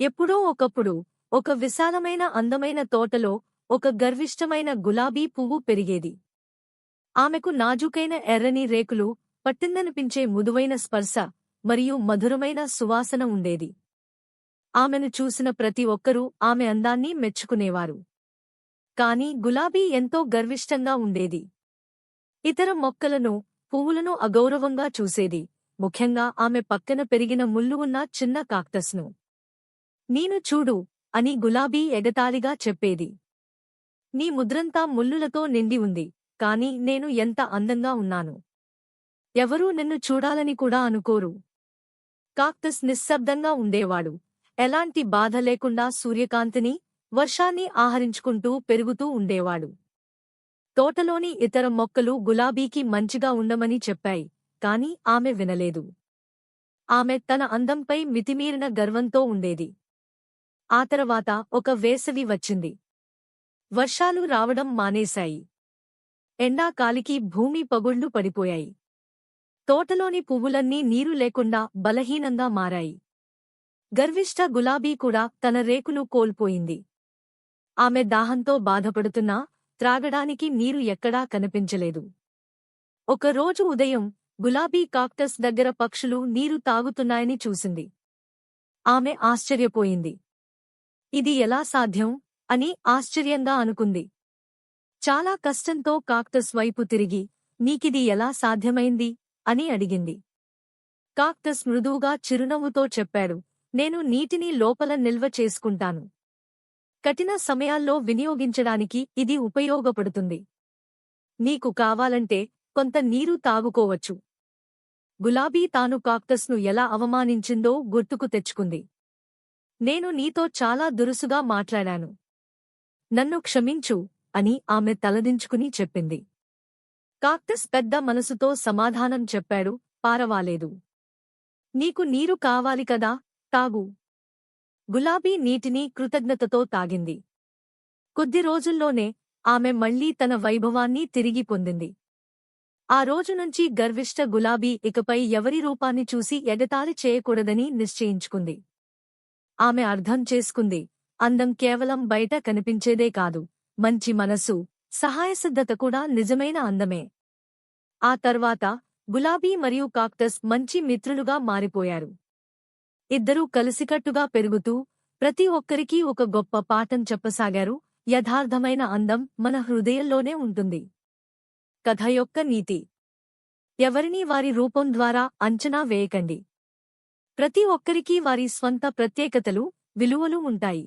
ఎప్పుడో ఒకప్పుడు ఒక విశాలమైన అందమైన తోటలో ఒక గర్విష్టమైన గులాబీ పువ్వు పెరిగేది. ఆమెకు నాజుకైన ఎర్రని రేకులు పట్టిందనిపించే ముదువైన స్పర్శ మరియు మధురమైన సువాసన ఉండేది. ఆమెను చూసిన ప్రతి ఒక్కరూ ఆమె అందాన్ని మెచ్చుకునేవారు. కాని గులాబీ ఎంతో గర్విష్టంగా ఉండేది. ఇతర మొక్కలను పువ్వులను అగౌరవంగా చూసేది. ముఖ్యంగా ఆమె పక్కన పెరిగిన ముళ్ళు ఉన్న చిన్న కాక్టస్ను. నేను చూడు అని గులాబీ ఎగతాళిగా చెప్పేది. నీ ముద్రంతా ముల్లులతో నిండి ఉంది కాని నేను ఎంత అందంగా ఉన్నాను. ఎవరూ నిన్ను చూడాలని కూడా అనుకోరు. కాక్టస్ నిశ్శబ్దంగా ఉండేవాడు. ఎలాంటి బాధ లేకుండా సూర్యకాంతిని వర్షాన్ని ఆహరించుకుంటూ పెరుగుతూ ఉండేవాడు. తోటలోని ఇతర మొక్కలు గులాబీకి మంచిగా ఉండమని చెప్పాయి కాని ఆమె వినలేదు. ఆమె తన అందంపై మితిమీరిన గర్వంతో ఉండేది. ఆ తర్వాత ఒక వేసవి వచ్చింది. వర్షాలు రావడం మానేశాయి. ఎండాకాలికి భూమి పగుళ్ళు పడిపోయాయి. తోటలోని పువ్వులన్నీ నీరు లేకుండా బలహీనంగా మారాయి. గర్విష్ట గులాబీ కూడా తన రేకులు కోల్పోయింది. ఆమె దాహంతో బాధపడుతున్నా త్రాగడానికి నీరు ఎక్కడా కనిపించలేదు. ఒకరోజు ఉదయం గులాబీ కాక్టస్ దగ్గర పక్షులు నీరు తాగుతున్నాయని చూసింది. ఆమె ఆశ్చర్యపోయింది. ఇది ఎలా సాధ్యం? అని ఆశ్చర్యంగా అనుకుంది. చాలా కష్టంతో కాక్టస్ వైపు తిరిగి నీకిది ఎలా సాధ్యమైంది? అని అడిగింది. కాక్టస్ మృదువుగా చిరునవ్వుతో చెప్పాడు నేను నీటిని లోపల నిల్వ చేసుకుంటాను. కఠిన సమయాల్లో వినియోగించడానికి ఇది ఉపయోగపడుతుంది. నీకు కావాలంటే కొంత నీరు తాగుకోవచ్చు. గులాబీ తాను కాక్టస్ను ఎలా అవమానించిందో గుర్తుకు తెచ్చుకుంది. నేను నీతో చాలా దురుసుగా మాట్లాడాను. నన్ను క్షమించు అని ఆమె తలదించుకుని చెప్పింది. కాక్టస్ పెద్ద మనసుతో సమాధానం చెప్పాడు. పారవాలేదు. నీకు నీరు కావాలి కదా? తాగు. గులాబీ నీటిని కృతజ్ఞతతో తాగింది. కొద్ది రోజుల్లోనే ఆమె మళ్ళీ తన వైభవాన్ని తిరిగి పొందింది. ఆ రోజు నుంచి గర్విష్ట గులాబీ ఇకపై ఎవరి రూపాన్ని చూసి ఎగతాళి చేయకూడదని నిశ్చయించుకుంది. ఆమె అర్థం చేసుకుంది. అందం కేవలం బయట కనిపించేదే కాదు. మంచి మనసు సహాయసిద్ధత కూడా నిజమైన అందమే. ఆ తర్వాత గులాబీ మరియు కాక్టస్ మంచి మిత్రులుగా మారిపోయారు. ఇద్దరూ కలిసికట్టుగా పెరుగుతూ ప్రతి ఒక్కరికీ ఒక గొప్ప పాఠం చెప్పసాగారు. యథార్థమైన అందం మన హృదయంలోనే ఉంటుంది. కథ యొక్క నీతి. ఎవరినీ వారి రూపం ద్వారా అంచనా వేయకండి. ప్రతి ఒక్కరికీ వారి స్వంత ప్రత్యేకతలు విలువలు ఉంటాయి.